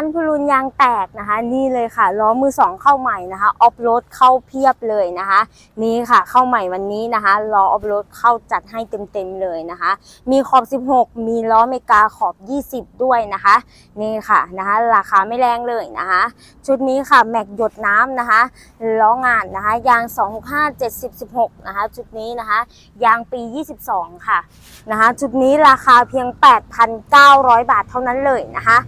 านพลุนยางแตกนะคะ นี่เลยค่ะล้อมือสองเข้าใหม่นะคะออฟโรดเข้าเพียบเลยนะคะ นี่ค่ะเข้าใหม่วันนี้นะคะล้อออฟโรดเข้าจัดให้เต็มๆเลยนะคะ มีขอบ 16 มีล้อเมกาขอบ 20 ด้วยนะคะ นี่ค่ะนะคะ ราคาไม่แรงเลยนะคะ ชุดนี้ค่ะแม็กหยดน้ำนะคะล้องานนะคะยาง 265 70 16 นะคะ ชุดนี้นะคะ ยางปี 22 ค่ะนะคะ ชุดนี้ราคาเพียง 8,900 บาทเท่านั้นเลยนะคะ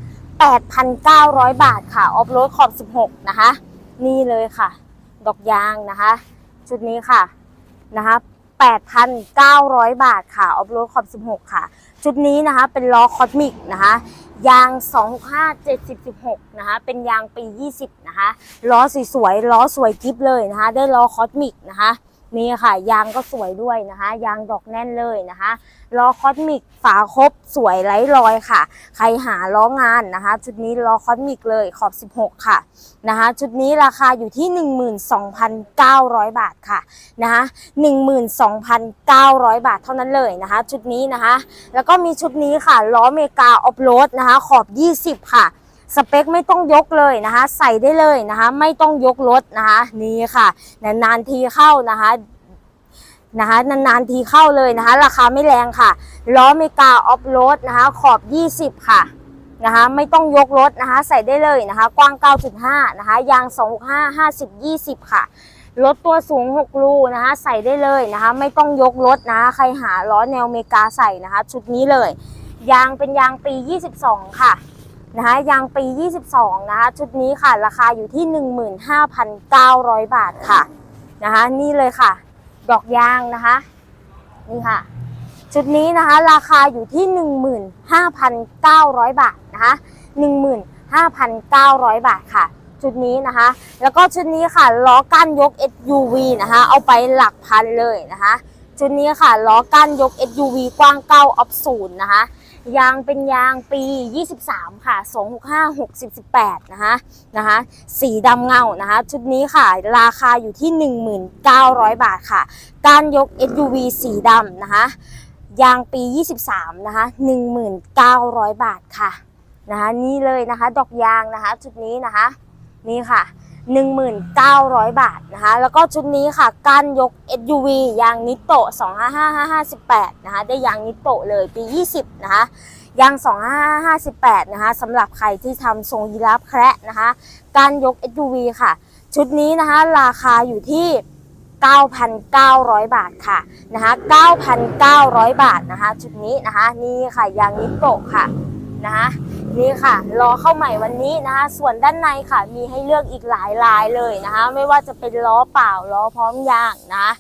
8,900 บาทค่ะ ออฟโรดขอบ 16 นะคะ นี่เลยค่ะ ดอกยางนะคะ ชุดนี้ค่ะนะคะ8,900 บาทค่ะ ออฟโรดขอบ 16 ค่ะ ชุดนี้นะคะ เป็นล้อคอสมิกนะคะ ยาง265 70 16 นะคะ เป็นยางปี 20 นะคะ ล้อสวยๆ ล้อสวยกิฟเลยนะคะ ได้ล้อคอสมิกนะคะ นี่ค่ะยางก็สวยด้วยนะคะ ยางดอกแน่นเลยนะคะล้อคอสมิกฝาครบสวยไร้รอยค่ะ ใครหาล้องานนะคะ ชุดนี้ล้อคอสมิกเลยขอบ 16 ค่ะนะคะ ชุดนี้ราคาอยู่ที่ 12,900 บาทค่ะนะคะ12,900 บาทเท่านั้นเลยนะคะ ชุดนี้นะคะ แล้วก็มีชุดนี้ค่ะล้อเมกาออฟโรดนะคะ ขอบ 20 ค่ะ สเปคไม่ต้องยกเลยนะคะ ใส่ได้เลยนะคะ ไม่ต้องยกรถนะคะ นี่ค่ะ นานๆทีเข้านะคะนะคะนานๆทีเข้าเลยนะคะ ราคาไม่แรงค่ะ ล้อเมกาออฟโรดนะคะ ขอบ 20 ค่ะนะคะไม่ต้องยกรถนะคะ ใส่ได้เลยนะคะ กว้าง 9.5 นะคะ ยาง 265 50 20 ค่ะรถตัวสูง 6 รูนะคะ ใส่ได้เลยนะคะ ไม่ต้องยกรถนะคะใครหาล้อแนวเมกาใส่นะคะ ชุดนี้เลย ยางเป็นยางปี 22 ค่ะ นะคะยางปี 22 นะคะ ชุดนี้ค่ะ ราคาอยู่ที่ 15,900 บาทค่ะนะคะ นี่เลยค่ะ ดอกยางนะคะ นี่ค่ะ ชุดนี้นะคะ ราคาอยู่ที่ 15,900 บาทนะคะ15,900 บาทค่ะ ชุดนี้นะคะ แล้วก็ชุดนี้ค่ะล้อก้านยก SUV นะคะ เอาไปหลักพันเลยนะคะ ชุดนี้ค่ะล้อก้านยก SUV กว้าง 9 ออฟศูนย์นะคะ ยางเป็นยางปี 23 ค่ะ 265 68นะคะนะคะ สีดำเงานะคะ ชุดนี้ค่ะ ราคาอยู่ที่ 1,900 บาทค่ะ การยก SUV สีดำนะคะ ยางปี 23 นะคะ 1,900 บาทค่ะนะคะนี่เลยนะคะ ดอกยางนะคะ ชุดนี้นะคะ นี่ค่ะ 1,900 บาทนะคะ แล้วก็ชุดนี้ค่ะการยก SUV ยางนิโตะ255-58 นะคะ ได้ยางนิโตะเลยปี 20 นะคะ ยาง255-58 นะคะสำหรับใครที่ทำทรงยีราฟแคระนะคะการยก SUV ค่ะ ชุดนี้นะคะราคาอยู่ที่ 9,900 บาทค่ะนะคะ 9,900 บาทนะคะ ชุดนี้นะคะ นี่ค่ะยางนิโตะค่ะ นะคะนี่ค่ะล้อเข้าใหม่วันนี้นะคะส่วนด้านในค่ะ มีให้เลือกอีกหลายลายเลยนะคะ ไม่ว่าจะเป็นล้อเปล่าล้อพร้อมยางนะคะ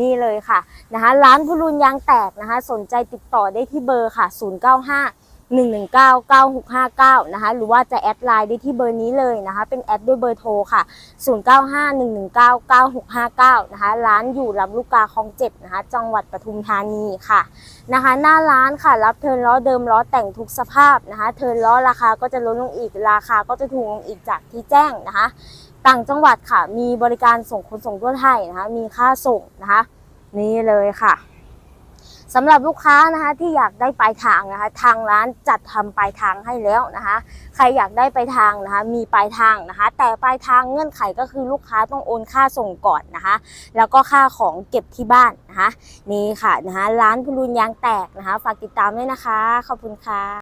นี่เลยค่ะนะคะร้านพุรุนยางแตกนะคะ สนใจติดต่อได้ที่เบอร์ค่ะ 095 119 9659 นะคะ หรือว่าจะแอดไลน์ได้ที่เบอร์นี้เลยนะคะ เป็นแอดด้วยเบอร์โทรค่ะ 095 119 9659 นะคะ ร้านอยู่ลำลูกกาคลองเจ็ดนะคะ จังหวัดปทุมธานีค่ะ นะคะ หน้าร้านค่ะ รับเทิร์นล้อเดิมล้อแต่งทุกสภาพนะคะ เทิร์นล้อราคาก็จะลดลงอีก ราคาก็จะถูกลงอีกจากที่แจ้งนะคะ ต่างจังหวัดค่ะ มีบริการส่งขนส่งทั่วไทยนะคะ มีค่าส่งนะคะ นี่เลยค่ะ สำหรับลูกค้านะคะที่อยากได้ปลายทางนะคะ ทางร้านจัดทำปลายทางให้แล้วนะคะ ใครอยากได้ปลายทางนะคะ มีปลายทางนะคะ แต่ปลายทางเงื่อนไขก็คือลูกค้าต้องโอนค่าส่งก่อนนะคะ แล้วก็ค่าของเก็บที่บ้านนะคะนี่ค่ะนะคะ ร้านพลุนยางแตกนะคะ ฝากติดตามด้วยนะคะ ขอบคุณค่ะ